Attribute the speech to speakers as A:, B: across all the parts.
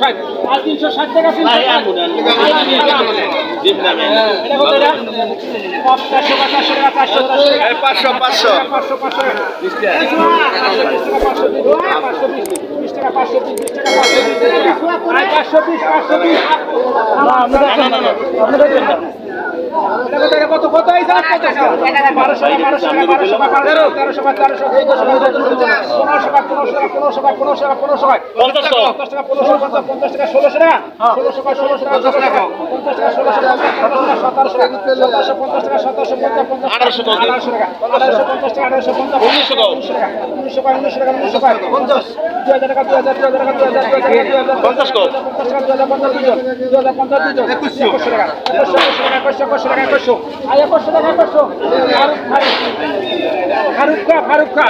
A: ষাট। আর তিনশো ষাট টাকা বা চারশো টাকা
B: পাঁচশো পাঁচশো
A: পাঁচশো পাঁচশো। পাঁচশো পাঁচশো টাকা। পাঁচশো বিশ টাকা পাঁচশো বিশ। টাকা পাঁচশো বিশ পাঁচশো এটা কত, কত হয়েছে বারোশো বারোশো বারোশো বারোশো তেরোশো তেরোশো পনেরোশো পনেরোশো পনেরোশো পনেরোশো পঞ্চাশ টাকা পনেরোশো পঞ্চাশ টাকা ষোলোশো টাকা ষোলোশো ষোলোশো টাকা পঞ্চাশ টাকা ষোলোশো টাকা সতেরোশো পঞ্চাশ টাকা সতেরোশো পঞ্চাশ আঠারোশো আঠারোশো টাকা আঠারোশো পঞ্চাশ টাকা আঠারোশো পঞ্চাশ উনিশশো টাকা উনিশশো টাকা উনিশশো টাকা উনিশশো টাকা পঞ্চাশ দুই হাজার টাকা দুই হাজার দুই হাজার টাকা দুই হাজার দুই হাজার পঞ্চাশ পঞ্চাশ টাকা দুই হাজার পঞ্চাশ দুজন দুই হাজার পঞ্চাশ দুজন একুশশো একুশশো টাকা একুশশো একুশশো টাকা একুশশো একুশশো টাকা একুশশো আর একশো টাকা একশো। ফারুক খা ফারুক খা।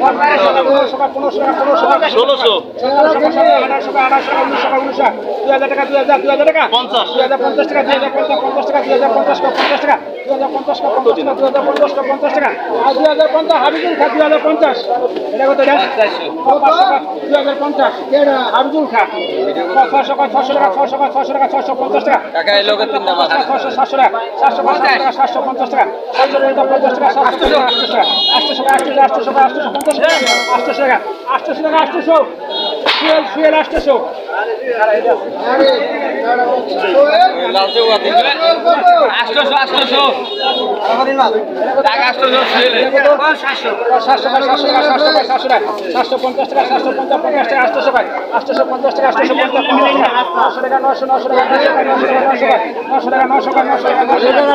A: টাকা টাকা টাকা টাকা।
B: ষোলোশো।
A: টাকা টাকা টাকা দুই হাজার টাকা দুই হাজার পঞ্চাশ টাকা।
B: পঞ্চাশ।
A: দুই হাজার পঞ্চাশ টাকা দুই হাজার পঞ্চাশ টাকা দুই হাজার পঞ্চাশ পঞ্চাশ টাকা। দুই হাজার পঞ্চাশ টাকা দুই হাজার পঞ্চাশ পঞ্চাশ টাকা আর দুই হাজার পঞ্চাশ হাবিজুল খা দুই হাজার পঞ্চাশ এটা কত টাকা দুই হাজার পঞ্চাশ হাবিজুল খা ছশো টাকা ছশো টাকা ছশো টাকা ছশো টাকা ছশো পঞ্চাশ টাকা ছশো সাতশো টাকা সাতশো পঞ্চাশ টাকা সাতশো পঞ্চাশ টাকা সাতশো টাকা পঞ্চাশ টাকা সাতশো টাকা আটশো টাকা আটশো টাকা আটশো টাকা আটশো টাকা আটশো টাকা আটশো টাকা আটশো ফুয়েল ফুয়েল আটশো
C: লালচে আষ্টশো আষ্টশো টাকা আষ্টশো ছেলে
A: সাতশো সাতশো টাকা সাতশো টাকা সাতশো টাকা সাতশো টাকা সাতশো পঞ্চাশ টাকা সাতশো পঞ্চাশ পঞ্চাশ টাকা আটশো টাকা আটশো পঞ্চাশ টাকা আটশো পঞ্চাশ পঞ্চাশ টাকা নশো টাকা নশো নশো টাকা নশো টাকা নশো টাকা নশো টাকা নশো টাকা নশো টাকা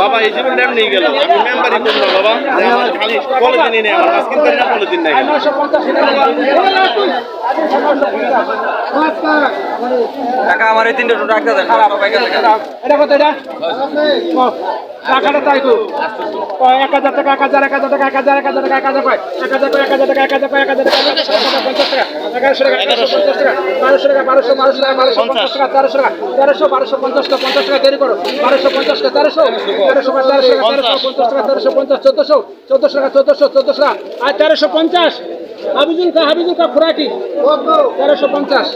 B: বাবা এই জীবন এমনি গেল আমি মেম্বারই করব বাবা খালি কলে দিনই নেই আমার কিনতে না কলে দিন নাই
A: আর নশো পঞ্চাশ টাকা
C: আমার এই তিনটা টাকা দেন
A: এটা কত এটা টাকাটা এক হাজার টাকা এক হাজার এক টাকা এক হাজার এক হাজার টাকা এক হাজার এক হাজার কয় এক হাজার টাকা এক হাজার কয় এক হাজার টাকা পঞ্চাশ টাকা এগারোশো টাকা এগারোশো পঞ্চাশ বারোশো টাকা বারোশো বারোশো টাকা বারোশো পঞ্চাশ টাকা তেরোশো টাকা তেরোশো বারোশো পঞ্চাশ টাকা পঞ্চাশ টাকা দেরি করো বারোশো পঞ্চাশ টাকা তেরোশো তেরোশো তেরোশো টাকা পঞ্চাশ টাকা তেরোশো পঞ্চাশ চোদ্দশো চোদ্দশো টাকা চোদ্দশো চোদ্দশো টাকা আর তেরোশো পঞ্চাশ হাবিজুল কা হাবিজুল কা খুরাকি। তেরোশো পঞ্চাশ।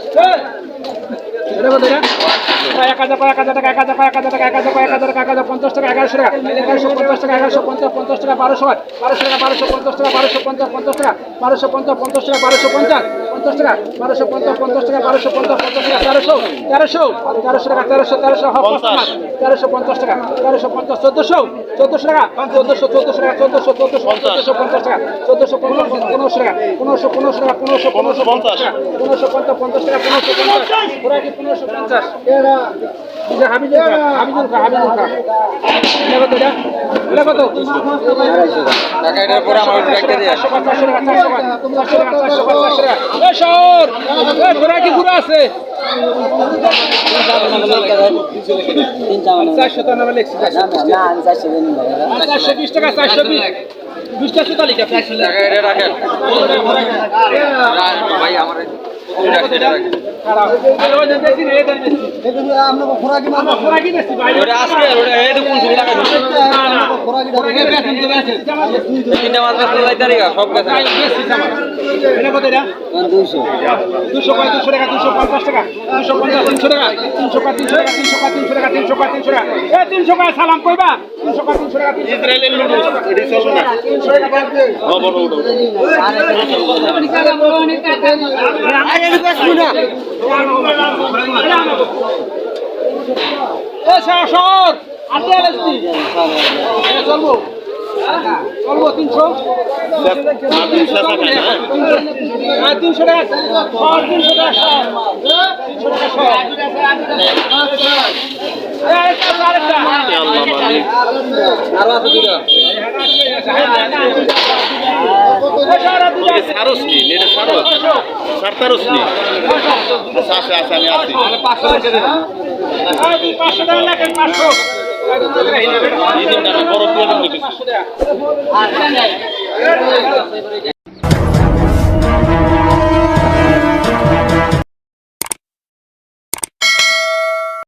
A: এক হাজার এক হাজার টাকা, এক হাজার এক হাজার টাকা, এক হাজার হাজার পঞ্চাশ টাকা, এগারোশো টাকা, এগারোশো পঞ্চাশ টাকা, এগারোশো পঞ্চাশ পঞ্চাশ টাকা, বারোশো বারোশো টাকা, বারোশো পঞ্চাশ টাকা, বারোশো পঞ্চাশ পঞ্চাশ টাকা, বারোশো পঞ্চাশ পঞ্চাশ টাকা, বারোশো পঞ্চাশ। পঞ্চাশ টাকা বারোশো পঞ্চাশ পঞ্চাশ টাকা বারোশো পঞ্চাশ পঞ্চাশ টাকা তেরোশো তেরোশো তেরোশো টাকা তেরোশো তেরোশো
B: পঞ্চাশ।
A: তেরোশো পঞ্চাশ টাকা তেরোশো পঞ্চাশ চোদ্দশো চোদ্দশো টাকা চোদ্দশো চোদ্দশো টাকা চোদ্দশো চোদ্দশো চোদ্দশো পঞ্চাশ টাকা চোদ্দশো পঞ্চাশ পনেরোশো টাকা পনেরোশো পনেরোশো টাকা পনেরোশো পনেরোশো পঞ্চাশ টাকা পনেরোশো পঞ্চাশ পঞ্চাশ টাকা পনেরোশো পঞ্চাশ ওরা কি পনেরোশো পঞ্চাশ। হাবিজুল খা হাবিজুল খা হাবিজুল খা এটা কত এটা? এটা কত
C: কাকা এটার পরে আমার টাকা দিয়ে
A: চারশো ঘোড়া কি ঘোড়া আছে? বিশ টাকা। চারশো বিশ চারশো টাকা।
C: টাকা এটা রাখেন ভাই আমার
A: সালাম কইবা তিনশো টাকা।
B: চলবো।
A: চলবো তিনশো। আর তিনশো টাকা। তিনশো টাকা
C: আরও আছে দুটো
B: সারস নি নেটে সারস। সারতারস নি আচ্ছা আছে আছে আমি আছি
C: পাঁচশো টাকা দিন
A: পাঁচশো
B: বড়
A: পাঁচশো টাকা